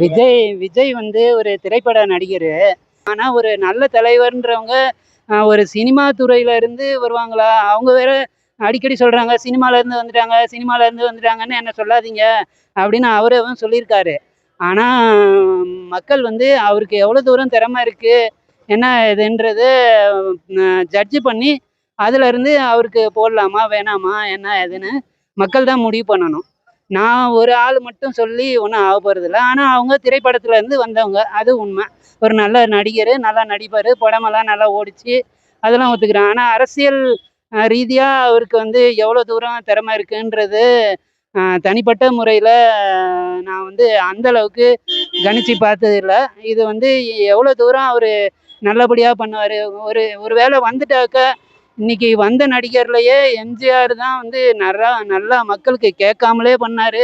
விஜய் விஜய் வந்து ஒரு திரைப்பட நடிகர். ஆனால் ஒரு நல்ல தலைவர்ன்றவங்க ஒரு சினிமா துறையில இருந்து வருவாங்களா? அவங்க வேற அடிக்கடி சொல்றாங்க சினிமால இருந்து வந்துட்டாங்க சினிமால இருந்து வந்துட்டாங்கன்னு என்ன சொல்லாதீங்க? அப்படின்னு அவரும் சொல்லியிருக்காரு. ஆனால் மக்கள் வந்து அவருக்கு எவ்வளோ தூரம் திறமை இருக்கு என்ன இதுன்றது ஜட்ஜ் பண்ணி அதுல இருந்து அவருக்கு போடலாமா வேணாமா என்ன ஏதுன்னு மக்கள் தான் முடிவு பண்ணணும். நான் ஒரு ஆள் மட்டும் சொல்லி ஒன்றும் ஆக போகிறதில்ல ஆனால் அவங்க திரைப்படத்துலேருந்து வந்தவங்க அது உண்மை. ஒரு நல்ல நடிகர் நல்லா நடிப்பார் படமெல்லாம் நல்லா ஓடிச்சு அதெல்லாம் ஒத்துக்கிறேன். ஆனால் அரசியல் ரீதியாக அவருக்கு வந்து எவ்வளோ தூரம் திறமை இருக்குன்றது தனிப்பட்ட முறையில் நான் வந்து அந்த அளவுக்கு கணிச்சு பார்த்தது இது வந்து எவ்வளோ தூரம் அவர் நல்லபடியாக பண்ணுவார். ஒரு ஒரு வேளை வந்துட்டாக்க இன்னைக்கு வந்த நடிகர்லையே எம்ஜிஆர் தான் வந்து நல்லா நல்லா மக்களுக்கு கேட்காமலே பண்ணாரு.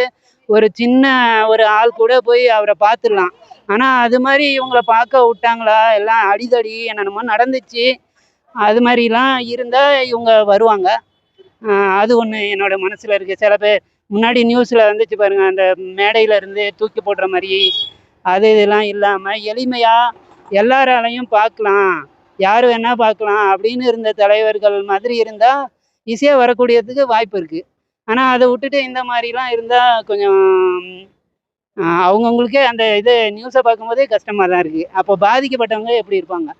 ஒரு சின்ன ஒரு ஆள் கூட போய் அவரை பார்த்துடலாம். ஆனால் அது மாதிரி இவங்கள பார்க்க விட்டாங்களா? எல்லாம் அடிதடி என்னென்னமோ நடந்துச்சு. அது மாதிரிலாம் இருந்தால் இவங்க வருவாங்க. அது ஒன்று என்னோட மனசில் இருக்குது சில பேர் முன்னாடி நியூஸில் வந்துச்சு பாருங்கள் அந்த மேடையில இருந்து தூக்கி போடுற மாதிரி. அது இதெல்லாம் இல்லாமல் எளிமையாக எல்லாராலையும் பார்க்கலாம். யார் வேணா பார்க்கலாம் அப்படின்னு இருந்த தலைவர்கள் மாதிரி இருந்தால் ஈஸியாக வரக்கூடியதுக்கு வாய்ப்பு இருக்குது ஆனால் அதை விட்டுட்டு இந்த மாதிரிலாம் இருந்தால் கொஞ்சம் அவங்கவுங்களுக்கே அந்த இது நியூஸை பார்க்கும்போதே கஷ்டமாக தான் இருக்குது அப்போ பாதிக்கப்பட்டவங்க எப்படி இருப்பாங்க?